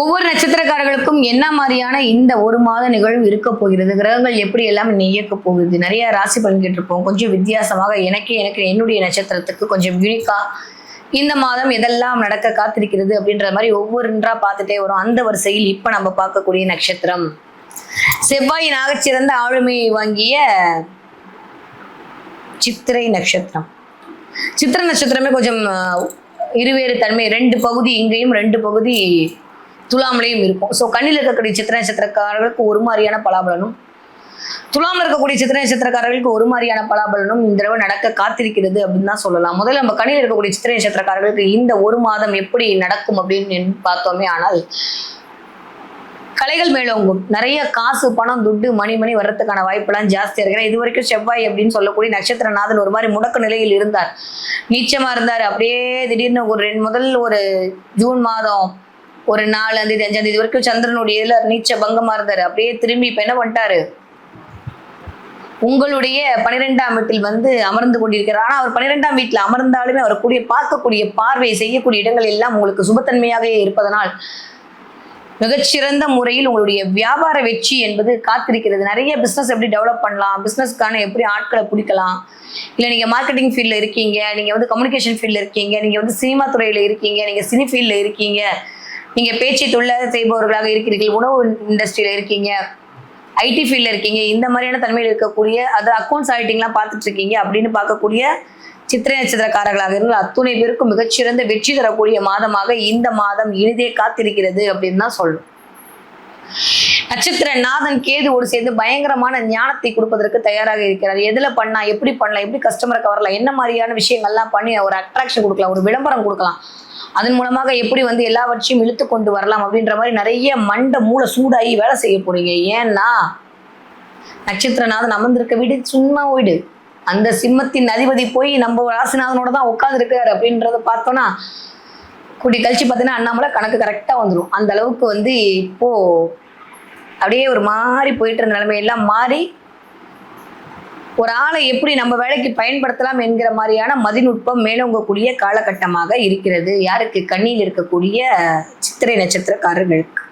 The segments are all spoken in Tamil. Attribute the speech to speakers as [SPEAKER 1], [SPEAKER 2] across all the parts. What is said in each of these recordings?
[SPEAKER 1] ஒவ்வொரு நட்சத்திரக்காரர்களுக்கும் என்ன மாதிரியான இந்த ஒரு மாத நிகழ்வு இருக்க போகிறது? கிரகங்கள் எப்படி எல்லாம் என்னை இயக்க போகுது? நிறைய ராசி பலன் கேட்டிருப்போம். கொஞ்சம் வித்தியாசமாக எனக்கு எனக்கு என்னுடைய நட்சத்திரத்துக்கு கொஞ்சம் யூனிக்கா இந்த மாதம் எதெல்லாம் நடக்க காத்திருக்கிறது அப்படின்ற மாதிரி ஒவ்வொன்றா பார்த்துட்டே வரும். அந்த வரிசையில் இப்ப நம்ம பார்க்கக்கூடிய நட்சத்திரம். செவ்வாயின் ஆகச்சிறந்த ஆளுமையை வாங்கிய சித்திரை நட்சத்திரம். சித்திர நட்சத்திரமே கொஞ்சம் இருவேறு தன்மை. ரெண்டு பகுதி இங்கேயும் ரெண்டு பகுதி துலாமலையும் இருக்கும். ஸோ கண்ணில் இருக்கக்கூடிய சித்திர நட்சத்திரக்காரர்களுக்கு ஒரு மாதிரியான பலாபலனும் துலாம்ல இருக்கக்கூடிய சித்திர நட்சத்திரக்காரர்களுக்கு ஒரு மாதிரியான பலாபலனும் இந்த தடவை நடக்க காத்திருக்கிறது அப்படின்னு தான் சொல்லலாம். முதல்ல நம்ம கண்ணில் இருக்கக்கூடிய சித்திர நட்சத்திரக்காரர்களுக்கு இந்த ஒரு மாதம் எப்படி நடக்கும் அப்படின்னு பார்த்தோமே ஆனால் கலைகள் மேலோங்கும் நிறைய காசு பணம் துட்டு மணி மணி வர்றதுக்கான வாய்ப்பெல்லாம் ஜாஸ்தியா இருக்கு இது வரைக்கும் செவ்வாய் அப்படின்னு சொல்லக்கூடிய நட்சத்திரநாதன் ஒரு மாதிரி முடக்க நிலையில் இருந்தார். நீச்சமா இருந்தார். அப்படியே திடீர்னு ஒரு ரெண்டு முதல் ஒரு ஜூன் மாதம் ஒரு நாலு தேதி அஞ்சாம் தேதி வரைக்கும் சந்திரனுடைய இதுல நீச்ச பங்கமா இருந்தாரு. அப்படியே திரும்பி இப்ப என்ன பண்ணிட்டாரு? உங்களுடைய பனிரெண்டாம் வீட்டில் வந்து அமர்ந்து கொண்டிருக்கிறார். ஆனா அவர் பன்னிரெண்டாம் வீட்டில் அமர்ந்தாலுமே அவர் கூடிய பார்க்கக்கூடிய பார்வை செய்யக்கூடிய இடங்கள் எல்லாம் உங்களுக்கு சுபத்தன்மையாகவே இருப்பதனால் மிகச்சிறந்த முறையில் உங்களுடைய வியாபார வெற்றி என்பது காத்திருக்கிறது. நிறைய பிஸ்னஸ் எப்படி டெவலப் பண்ணலாம் பிஸ்னஸ்க்கான எப்படி ஆட்களை பிடிக்கலாம். இல்லை நீங்கள் மார்க்கெட்டிங் ஃபீல்டில் இருக்கீங்க நீங்கள் வந்து கம்யூனிகேஷன் ஃபீல்டில் இருக்கீங்க நீங்கள் வந்து சினிமா துறையில் இருக்கீங்க நீங்கள் சினி ஃபீல்டில் இருக்கீங்க. நீங்கள் பேச்சை தொழிலாக செய்பவர்களாக இருக்கிறீர்கள் உணவு இண்டஸ்ட்ரியில் இருக்கீங்க ஐடி ஃபீல்டில் இருக்கீங்க இந்த மாதிரியான தன்மையில் இருக்கக்கூடிய அது அக்கௌண்ட்ஸ் ஆடிட்டிங்லாம் பார்த்துட்டு இருக்கீங்க அப்படின்னு பார்க்கக்கூடிய சித்திரை நட்சத்திரக்காரர்களாக இருந்தால் அத்துணை பேருக்கும் மிகச்சிறந்த வெற்றி தரக்கூடிய மாதமாக இந்த மாதம் இனிதே காத்திருக்கிறது அப்படின்னு தான் சொல்லணும். நட்சத்திர நாதன் கேதுவோடு சேர்ந்து பயங்கரமான ஞானத்தை கொடுப்பதற்கு தயாராக இருக்கிறார். எதுல பண்ணா எப்படி பண்ணலாம் எப்படி கஸ்டமரை கவரலாம் என்ன மாதிரியான விஷயங்கள்லாம் பண்ணி ஒரு அட்ராக்ஷன் கொடுக்கலாம் ஒரு விளம்பரம் கொடுக்கலாம். அதன் மூலமாக எப்படி வந்து எல்லாவற்றையும் இழுத்து கொண்டு வரலாம் அப்படின்ற மாதிரி நிறைய மண்டை மூளை சூடாகி வேலை செய்ய போறீங்க. ஏன்னா நட்சத்திரநாதன் அமர்ந்திருக்க வீடு சும்மா வீடு. அந்த சிம்மத்தின் அதிபதி போய் நம்ம ராசிநாதனோட தான் உட்காந்துருக்காரு அப்படின்றத பார்த்தோன்னா கூடி கழிச்சு பார்த்தீங்கன்னா அண்ணாமலை கணக்கு கரெக்டாக வந்துடும் அந்த அளவுக்கு வந்து இப்போ அப்படியே ஒரு மாறி போயிட்டு இருந்த நிலைமையெல்லாம் மாறி ஒரு ஆளை எப்படி நம்ம வேலைக்கு பயன்படுத்தலாம் என்கிற மாதிரியான மதிநுட்பம் மேலோங்கக்கூடிய காலகட்டமாக இருக்கிறது. யாருக்கு? கண்ணியில் இருக்கக்கூடிய சித்திரை நட்சத்திரக்காரர்களுக்கு.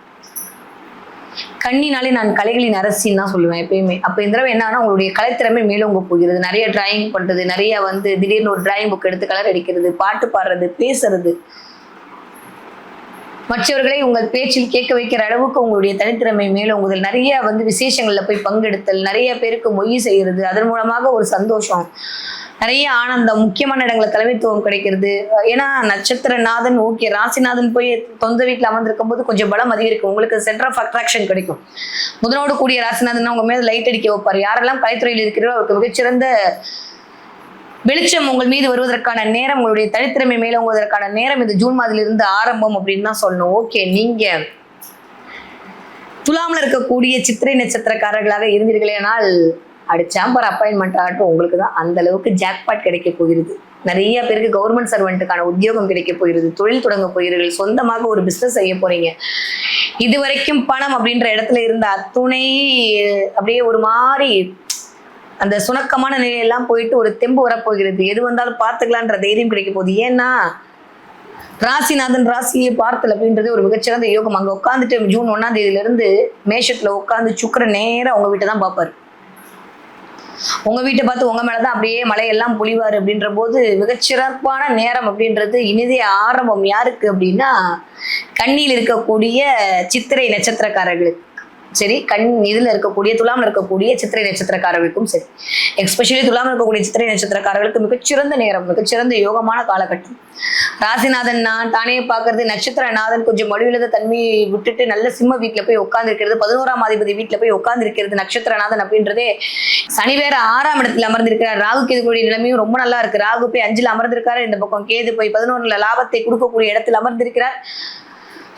[SPEAKER 1] கண்ணினாலே நான் கலைகளின் அரசின்னு தான் சொல்லுவேன் எப்பயுமே. அப்போ இந்த தடவை என்னன்னா உங்களுடைய கலைத்திறமை மேலோங்க போகிறது. நிறைய டிராயிங் பண்றது நிறைய வந்து திடீர்னு ஒரு டிராயிங் புக் எடுத்து கலர் அடிக்கிறது பாட்டு பாடுறது பேசுறது. மற்றவர்களை உங்கள் பேச்சில் கேட்க வைக்கிற அளவுக்கு உங்களுடைய தனித்திறமை மேலோங்குதல் நிறைய வந்து விசேஷங்களில் போய் பங்கெடுத்தல் நிறைய பேருக்கு மொய் செய்கிறது அதன் மூலமாக ஒரு சந்தோஷம் நிறைய ஆனந்தம் முக்கியமான இடங்களில் தலைமைத்துவம் கிடைக்கிறது. ஏன்னா நட்சத்திரநாதன் ஓகே ராசிநாதன் போய் தொந்த வீட்டில் அமர்ந்திருக்கும் போது கொஞ்சம் பலம் அதிகரிக்கும். உங்களுக்கு சென்டர் ஆஃப் அட்ராக்ஷன் கிடைக்கும். முதனோடு கூடிய ராசிநாதன் உங்க மேலே லைட் அடிக்க வைப்பார். யாரெல்லாம் கலைத்துறையில் இருக்கிறோ அவருக்கு மிகச்சிறந்த வெளிச்சம் உங்கள் மீது வருவதற்கான நேரம் உங்களுடைய தனித்திறமை மேலோங்குவதற்கான நேரம் இது ஜூன் மாதத்திலிருந்து ஆரம்பம் அப்படின்னு தான் சொல்லணும். ஓகே நீங்க துலாம்ல இருக்கக்கூடிய சித்திரை நட்சத்திரக்காரர்களாக இருந்தீர்களேனால் அடிச்சாம்பர் அப்பாயின்மெண்ட் ஆகட்டும் உங்களுக்கு தான் அந்த அளவுக்கு ஜாக்பாட் கிடைக்க போகிறது. நிறைய பேருக்கு கவர்மெண்ட் சர்வெண்ட்டுக்கான உத்தியோகம் கிடைக்க போகிறது தொழில் தொடங்க போகிறீர்கள் சொந்தமாக ஒரு பிஸ்னஸ் செய்ய போறீங்க. இது வரைக்கும் பணம் அப்படின்ற இடத்துல இருந்த அத்துணை அப்படியே ஒரு மாதிரி அந்த சுணக்கமான நிலையெல்லாம் போயிட்டு ஒரு தெம்பு வரப்போகிறது. எது வந்தாலும் பார்த்துக்கலான்ற தைரியம் கிடைக்க போகுது. ஏன்னா ராசிநாதன் ராசியை பார்த்தல் அப்படின்றது ஒரு மிகச்சிறந்த யோகம். அங்கே உட்காந்துட்டு ஜூன் ஒன்னாம் தேதியில மேஷத்துல உட்காந்து சுக்கர நேரம் உங்கள் வீட்டை தான் பார்ப்பாரு. உங்க வீட்டை பார்த்து உங்க மேலதான் அப்படியே மழையெல்லாம் பொழிவாரு அப்படின்ற போது மிகச்சிறப்பான நேரம் அப்படின்றது இனிதே ஆரம்பம். யாருக்கு அப்படின்னா கண்ணியில் இருக்கக்கூடிய சித்திரை நட்சத்திரக்காரர்களுக்கு. சரி கண் இதில் இருக்கக்கூடிய துலாம்ல இருக்கக்கூடிய சித்திரை நட்சத்திரக்காரர்களுக்கும் சரி. எக்ஸ்பெஷலி துலாம் இருக்கக்கூடிய சித்திரை நட்சத்திரக்காரர்களுக்கு மிகச்சிறந்த நேரம் மிகச்சிறந்த யோகமான காலகட்டம். ராசிநாதன் நான் தானே பார்க்கறது நட்சத்திரநாதன் கொஞ்சம் மழுவிலத தன்மையை விட்டுட்டு நல்ல சிம்ம வீட்டில் போய் உட்காந்துருக்கிறது பதினோராம் அதிபதி வீட்டில் போய் உட்காந்துருக்கிறது நட்சத்திரநாதன் அப்படின்றதே சனி வேற ஆறாம் இடத்துல அமர்ந்திருக்கிறார். ராகு கேதுக்குடைய நிலைமையும் ரொம்ப நல்லா இருக்கு. ராகு போய் அஞ்சுல அமர்ந்திருக்காரு. இந்த பக்கம் கேது போய் பதினோருல லாபத்தை கொடுக்கக்கூடிய இடத்தில் அமர்ந்திருக்கிறார்.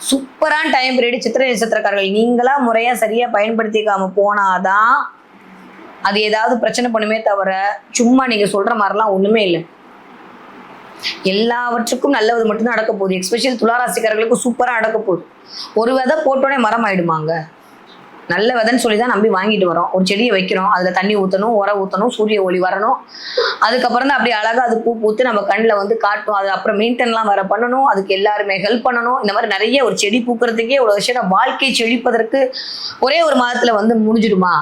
[SPEAKER 1] சூப்பரான டைம் பீரியட் சித்திரை நட்சத்திரக்காரர்கள். நீங்களா முறையா சரியா பயன்படுத்திக்காம போனாதான் அது ஏதாவது பிரச்சனை பண்ணுமே தவிர சும்மா நீங்க சொல்ற மாதிரிலாம் ஒண்ணுமே இல்லை. எல்லாவற்றுக்கும் நல்லது மட்டும்தான் நடக்க போகுது. எக்ஸ்பெஷல் துளாராசிக்காரர்களுக்கு சூப்பரா நடக்க போகுது. ஒரு விதை போட்டோடனே மரம் ஆயிடுமாங்க? நல்ல விதைன்னு சொல்லி தான் நம்பி வாங்கிட்டு வரோம். ஒரு செடியை வைக்கிறோம் அதில் தண்ணி ஊற்றணும் உரம் ஊற்றணும் சூரிய ஒளி வரணும். அதுக்கப்புறம் தான் அப்படி அழகாக அது பூ பூத்து நம்ம கண்ணில் வந்து காட்டும். அது அப்புறம் மெயின்டைன்லாம் வேறு பண்ணணும். அதுக்கு எல்லாருமே ஹெல்ப் பண்ணணும். இந்த மாதிரி நிறைய ஒரு செடி பூக்கிறதுக்கே ஒரு விஷயம் வாழ்க்கை செழிப்பதற்கு ஒரே ஒரு மாதத்தில் வந்து முடிஞ்சிடுமா?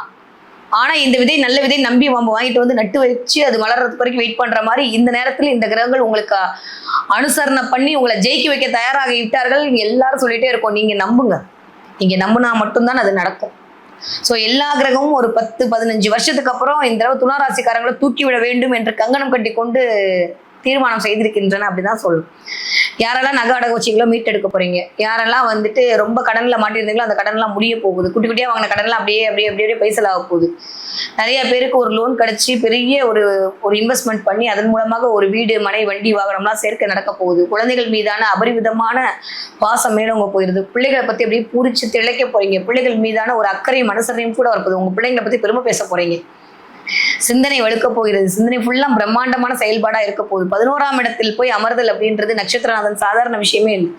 [SPEAKER 1] ஆனால் இந்த விதை நல்ல விதை நம்பி நம்ம வாங்கிட்டு வந்து நட்டு வச்சு அது வளர்றது வரைக்கும் வெயிட் பண்ணுற மாதிரி இந்த நேரத்தில் இந்த கிரகங்கள் உங்களுக்கு அனுசரணை பண்ணி உங்களை ஜெயிக்க வைக்க தயாராகி விட்டார்கள். எல்லாரும் சொல்லிகிட்டே இருக்கோம். நீங்கள் நம்புங்க. நீங்கள் நம்புனா மட்டும்தான் அது நடக்கும். ஸோ எல்லா கிரகமும் ஒரு பத்து பதினஞ்சு வருஷத்துக்கு அப்புறம் இந்த தடவை துணாராசிக்காரங்களை தூக்கி விட வேண்டும் என்று கங்கணம் கட்டி கொண்டு தீர்மானம் செய்திருக்கின்றன அப்படிதான் சொல்லும் யாரெல்லாம் நகை அடகு வச்சிங்களோ மீட் எடுக்க போறீங்க. யாரெல்லாம் வந்துட்டு ரொம்ப கடனில் மாட்டிருந்தீங்களோ அந்த கடன்லாம் முடிய போகுது. குட்டி குட்டியாக வாங்கின கடன்லாம் அப்படியே அப்படியே அப்படியே அப்படியே பைசல் போகுது. நிறைய பேருக்கு ஒரு லோன் கிடைச்சி பெரிய ஒரு ஒரு இன்வெஸ்ட்மெண்ட் பண்ணி அதன் மூலமாக ஒரு வீடு மனை வண்டி வாகனம்லாம் சேர்க்க நடக்க போகுது. குழந்தைகள் மீதான அபரிவிதமான பாசம் மேலவங்க போயிருது. பிள்ளைகளை பத்தி அப்படியே பூரிச்சு திளைக்க போறீங்க. பிள்ளைகள் மீதான ஒரு அக்கறையும் மனசரையும் கூட வரப்போகுது உங்க பிள்ளைங்களை பத்தி பெருமை பேச போறீங்க. சிந்தனை வலுக்க போகிறது. சிந்தனை ஃபுல்லா பிரம்மாண்டமான செயல்பாடா இருக்க போகுது. பதினோராம் இடத்தில் போய் அமர்தல் அப்படின்றது நட்சத்திரநாதன் சாதாரண விஷயமே இல்லை.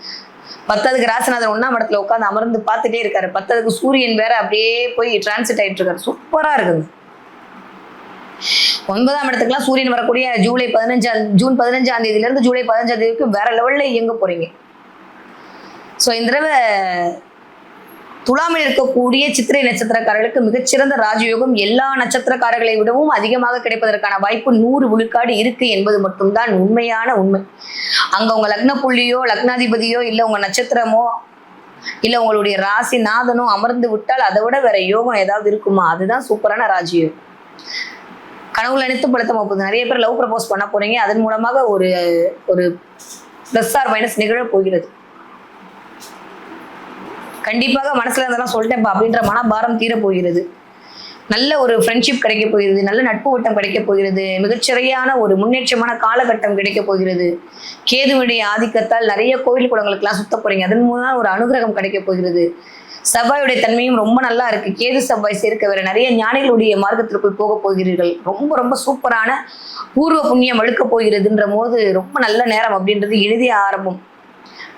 [SPEAKER 1] பத்தாவதுக்கு ராசநாதன் ஒன்றாம் இடத்துல உட்காந்து அமர்ந்து பார்த்துட்டே இருக்காரு. பத்தாவதுக்கு சூரியன் வேற அப்படியே போய் டிரான்சிட் ஆயிட்டு இருக்காரு. சூப்பரா இருக்குது ஒன்பதாம் இடத்துக்குலாம் சூரியன் வரக்கூடிய ஜூலை பதினஞ்சாம் ஜூன் பதினஞ்சாம் தேதியில இருந்து ஜூலை பதினஞ்சாம் தேதிக்கு வேற லெவல்ல இயங்க போறீங்க. ஸோ இந்த தடவை துலாமில் இருக்கக்கூடிய சித்திரை நட்சத்திரக்காரர்களுக்கு மிகச்சிறந்த ராஜயோகம் எல்லா நட்சத்திரக்காரர்களை விடவும் அதிகமாக கிடைப்பதற்கான வாய்ப்பு நூறு விழுக்காடு இருக்கு என்பது மட்டும்தான் உண்மையான உண்மை. அங்க உங்க லக்ன புள்ளியோ லக்னாதிபதியோ இல்ல உங்க நட்சத்திரமோ இல்ல உங்களுடைய ராசி நாதனோ அமர்ந்து விட்டால் அதை விட வேற யோகம் ஏதாவது இருக்குமா? அதுதான் சூப்பரான ராஜயோகம். கனவுல நினைத்து படுத்த போகுது நிறைய பேர் லவ் ப்ரப்போஸ் பண்ண போறீங்க. அதன் மூலமாக ஒரு ஒரு ப்ளஸ் ஆர் மைனஸ் நிகழ போகிறது. கண்டிப்பாக மனசுல இருந்தெல்லாம் சொல்லிட்டேன்ப்பா அப்படின்ற மனபாரம் தீர போகிறது நல்ல ஒரு ஃப்ரெண்ட்ஷிப் கிடைக்க போகிறது நல்ல நட்பு வட்டம் கிடைக்க போகிறது மிகச்சிறையான ஒரு முன்னேற்றமான காலகட்டம் கிடைக்க போகிறது. கேதுவுடைய ஆதிக்கத்தால் நிறைய கோயில் குளங்களுக்கெல்லாம் சுத்த போறீங்க. அதன் மூலம் ஒரு அனுகிரகம் கிடைக்க போகிறது. செவ்வாயுடைய தன்மையும் ரொம்ப நல்லா இருக்கு. கேது செவ்வாய் சேர்க்க வேற நிறைய ஞானிகளுடைய மார்க்கத்திற்குள் போக போகிறீர்கள். ரொம்ப ரொம்ப சூப்பரான பூர்வ புண்ணியம் அழுக்க போகிறதுன்ற போது ரொம்ப நல்ல நேரம் அப்படின்றது எழுதிய ஆரம்பம்.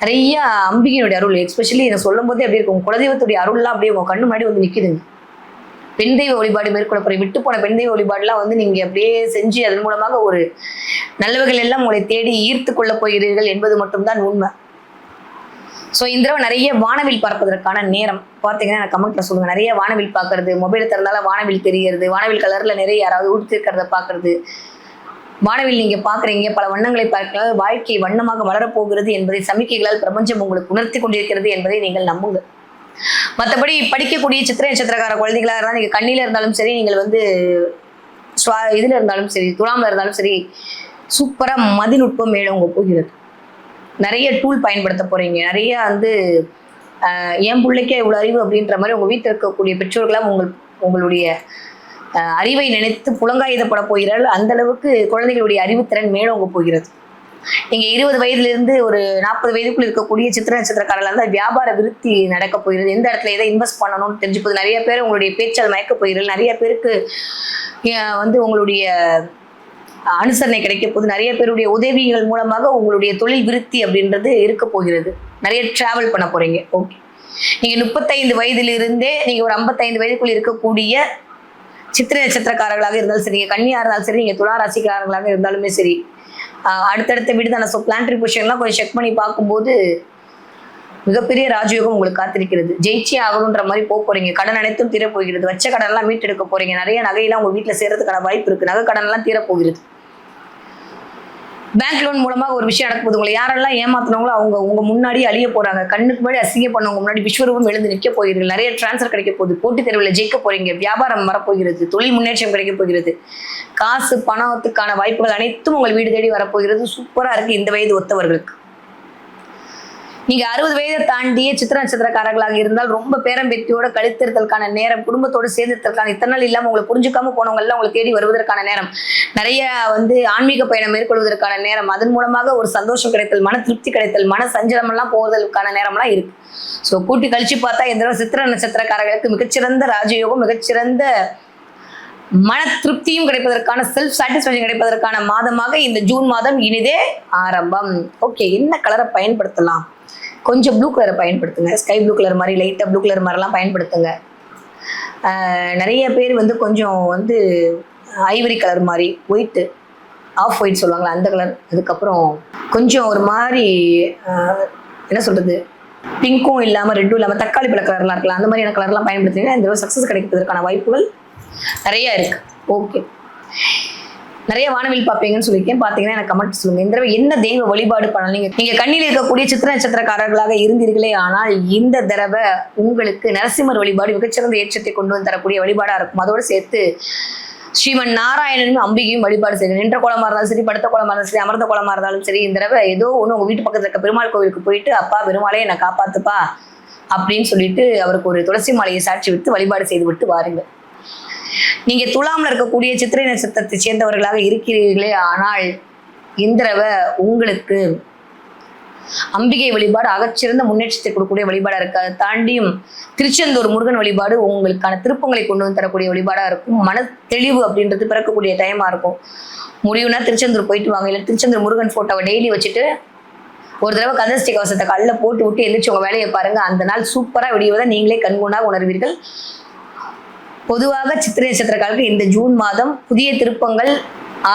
[SPEAKER 1] நிறைய அம்பிகையினுடைய அருள் எஸ்பெஷலி இதை சொல்லும் போதே அப்படி இருக்கும். குலதெய்வத்துடைய அருள்லாம் அப்படியே உங்க கண்ணு முன்னாடி வந்து நிக்குதுங்க. பெண் தெய்வ வழிபாடு மேற்கொள்ளப்படுற விட்டு போன பெண் தெய்வ வழிபாடுலாம் வந்து நீங்க அப்படியே செஞ்சு அதன் மூலமாக ஒரு நல்லவர்கள் எல்லாம் உங்களை தேடி ஈர்த்து கொள்ள போகிறீர்கள் என்பது மட்டும்தான் உண்மை. ஸோ இந்த தடவை நிறைய வானவில் பார்ப்பதற்கான நேரம். பார்த்தீங்கன்னா நான் கமெண்ட்ல சொல்லுங்க நிறைய வானவில் பார்க்கறது மொபைல் திறந்தால வானவில் தெரியறது வானவில் கலர்ல நிறைய யாராவது உடுத்திருக்கிறத பார்க்கறது வானவில் நீங்க பாக்குறீங்க பல வண்ணங்களை பார்க்கலாம். வாழ்க்கை வண்ணமாக வளரப்போகிறது என்பதை சமிக்கைகளால் பிரபஞ்சம் உங்களுக்கு உணர்த்தி கொண்டிருக்கிறது என்பதை நீங்கள் நம்புங்க. மற்றபடி படிக்கக்கூடிய சித்திர நட்சத்திரக்கார குழந்தைகளாக இருந்தால் நீங்கள் கண்ணில இருந்தாலும் சரி நீங்கள் வந்து சுவா இதில் இருந்தாலும் சரி துலாமில் இருந்தாலும் சரி சூப்பராக மதிநுட்பம் மேலோங்க போகிறது. நிறைய டூல் பயன்படுத்த போறீங்க. நிறைய வந்து என் பிள்ளைக்கே இவ்வளோ அறிவு அப்படின்ற மாதிரி உங்கள் வீட்டில் இருக்கக்கூடிய பெற்றோர்களாக உங்கள் உங்களுடைய அறிவை நினைத்து புலங்காயுதப்பட போகிறார்கள் அந்த அளவுக்கு குழந்தைகளுடைய அறிவுத்திறன் மேலோங்க போகிறது. நீங்க இருபது வயதுலேருந்து ஒரு நாற்பது வயதுக்குள்ள இருக்கக்கூடிய சித்திர நட்சத்திரக்காரர்கள் தான் வியாபார விருத்தி நடக்க போகிறது. எந்த இடத்துல எதை இன்வெஸ்ட் பண்ணணும்னு தெரிஞ்சு போகுது நிறைய பேர் உங்களுடைய பேச்சால் மயக்க போகிறீர்கள் நிறைய பேருக்கு வந்து உங்களுடைய அனுசரணை கிடைக்க போது நிறைய பேருடைய உதவிகள் மூலமாக உங்களுடைய தொழில் விருத்தி அப்படின்றது இருக்க போகிறது. நிறைய டிராவல் பண்ண போறீங்க. ஓகே நீங்க முப்பத்தைந்து வயதிலிருந்தே நீங்க ஒரு ஐம்பத்தைந்து வயதுக்குள் இருக்கக்கூடிய சித்திர நட்சத்திரக்காரர்களாக இருந்தாலும் சரி நீங்கள் கன்னியா இருந்தாலும் சரி நீங்க துளா ராசிக்காரர்களாக இருந்தாலுமே சரி அடுத்தடுத்த வீடுதான? ஸோ பிளான்ட்ரி பொசிஷன்லாம் கொஞ்சம் செக் பண்ணி பார்க்கும்போது மிகப்பெரிய ராஜயோகம் உங்களுக்கு காத்திருக்கிறது. ஜெயிச்சே ஆகணுன்ற மாதிரி போக போறீங்க. கடன் அனைத்தும் தீரப்போகிறது. வச்ச கடன் எல்லாம் மீட்டெடுக்க போறீங்க. நிறைய நகையெல்லாம் உங்க வீட்டுல சேர்றதுக்கான வாய்ப்பு இருக்கு. நகை கடன் எல்லாம் பேங்க் லோன் மூலமாக ஒரு விஷயம் நடக்க உங்களை யாரெல்லாம் ஏமாத்தினவங்களோ அவங்க உங்க முன்னாடி அழிய போறாங்க. கண்ணுக்கு முன்னாடி அசிங்க பண்ணவங்க முன்னாடி விஸ்வரூபம் எழுந்து நிற்க போகிறீர்கள். நிறைய டிரான்ஸ்ஃபர் கிடைக்க போகுது. போட்டித் தேர்வில் ஜெயிக்க போறீங்க. வியாபாரம் வரப்போகிறது. தொழில் முன்னேற்றம் கிடைக்க போகிறது. காசு பணத்துக்கான வாய்ப்புகள் அனைத்தும் உங்கள் வீடு தேடி வரப்போகிறது. சூப்பராக இருக்கு. இந்த வயது ஒத்தவர்களுக்கு. நீங்க அறுபது வயதை தாண்டிய சித்திர நட்சத்திரக்காரர்களாக இருந்தால் ரொம்ப பேரம்பேத்தியோட கழித்திருத்தலுக்கான நேரம் குடும்பத்தோடு சேர்ந்திருத்தலுக்கான இத்தனை நாள் இல்லாம உங்களை புரிஞ்சுக்காம போனவங்க எல்லாம் உங்களை தேடி வருவதற்கான நேரம். நிறைய வந்து ஆன்மீக பயணம் மேற்கொள்வதற்கான நேரம். அதன் மூலமாக ஒரு சந்தோஷம் கிடைத்தல் மன திருப்தி கிடைத்தல் மன சஞ்சலம் எல்லாம் போவதற்கான நேரம்லாம் இருக்கு. ஸோ கூட்டி கழிச்சு பார்த்தா இந்த தடவை சித்திர நட்சத்திரக்காரர்களுக்கு மிகச்சிறந்த ராஜயோகம் மிகச்சிறந்த மன திருப்தியும் கிடைப்பதற்கான செல்ஃப் சாட்டிஸ்ஃபேக்ஷன் கிடைப்பதற்கான மாதமாக இந்த ஜூன் மாதம் இனிதே ஆரம்பம். ஓகே என்ன கலரை பயன்படுத்தலாம்? கொஞ்சம் ப்ளூ கலரை பயன்படுத்துங்க. ஸ்கை ப்ளூ கலர் மாதிரி லைட்டாக ப்ளூ கலர் மாதிரிலாம் பயன்படுத்துங்க. நிறைய பேர் வந்து கொஞ்சம் வந்து ஐவரி கலர் மாதிரி ஒயிட்டு ஆஃப் ஒயிட் சொல்லுவாங்களா அந்த கலர் அதுக்கப்புறம் கொஞ்சம் ஒரு மாதிரி என்ன சொல்கிறது பிங்க்கும் இல்லாமல் ரெட்டும் இல்லாமல் தக்காளி பழ கலர்லாம் இருக்கலாம் அந்த மாதிரியான கலர்லாம் பயன்படுத்தினீங்கன்னா இந்த சக்ஸஸ் கிடைக்கிறதுக்கான வாய்ப்புகள் நிறையா இருக்குது ஓகே நிறைய வானவில் பார்ப்பீங்கன்னு சொல்லியிருக்கேன். பார்த்தீங்கன்னா எனக்கு கமெண்ட் சொல்லுங்க. இந்த தடவை என்ன தெய்வ வழிபாடு பண்ணலாம் நீங்க நீங்க கண்ணில் இருக்கக்கூடிய சித்திர நட்சத்திரக்காரர்களாக இருந்தீர்களே ஆனால் இந்த தடவை உங்களுக்கு நரசிம்மர் வழிபாடு மிகச்சிறந்த ஏற்றத்தை கொண்டு வந்து தரக்கூடிய வழிபாடா இருக்கும். அதோடு சேர்த்து ஸ்ரீமன் நாராயணனும் அம்பிகையும் வழிபாடு செய்யுங்க நின்ற கோலமா இருந்தாலும் சரி படுத்த கோலமா இருந்தாலும் சரி அமர்ந்த கோலமா இருந்தாலும் சரி இந்த தடவை ஏதோ ஒன்று உங்க வீட்டு பக்கத்துல இருக்க பெருமாள் கோவிலுக்கு போயிட்டு அப்பா பெருமாளே என்னை காப்பாத்துப்பா அப்படின்னு சொல்லிட்டு அவருக்கு ஒரு துளசி மாலையை சாட்சி விட்டு வழிபாடு செய்து விட்டு வாருங்கள். நீங்க துலாம்ல இருக்கக்கூடிய சித்திரை நட்சத்திரத்தை சேர்ந்தவர்களாக இருக்கிறீர்களே ஆனால் இந்த உங்களுக்கு அம்பிகை வழிபாடு அகச்சிறந்த முன்னேற்றத்தை கொடுக்கக்கூடிய வழிபாடா இருக்கு. அதை தாண்டியும் திருச்செந்தூர் முருகன் வழிபாடு உங்களுக்கான திருப்பங்களை கொண்டு வந்து தரக்கூடிய வழிபாடா இருக்கும். மன தெளிவு அப்படின்றது பிறக்கக்கூடிய டைமா இருக்கும். முடிவுனா திருச்செந்தூர் போயிட்டு வாங்க. இல்லை திருச்செந்தூர் முருகன் போட்டோவை டெய்லி வச்சுட்டு ஒரு தடவை கந்தஸ்டி கவசத்தை கல்ல போட்டு விட்டு எந்திரிச்சு உங்க வேலையை பாருங்க. அந்த நாள் சூப்பரா விடிவதை நீங்களே கண்கூடாக உணர்வீர்கள். பொதுவாக சித்திரை நட்சத்திரக்காரர்களுக்கு இந்த ஜூன் மாதம் புதிய திருப்பங்கள்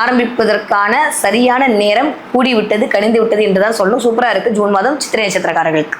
[SPEAKER 1] ஆரம்பிப்பதற்கான சரியான நேரம் கூடிவிட்டது கணிந்து விட்டது என்றுதான் சொல்லும் சூப்பரா இருக்கு ஜூன் மாதம் சித்திரை நட்சத்திரக்காரர்களுக்கு.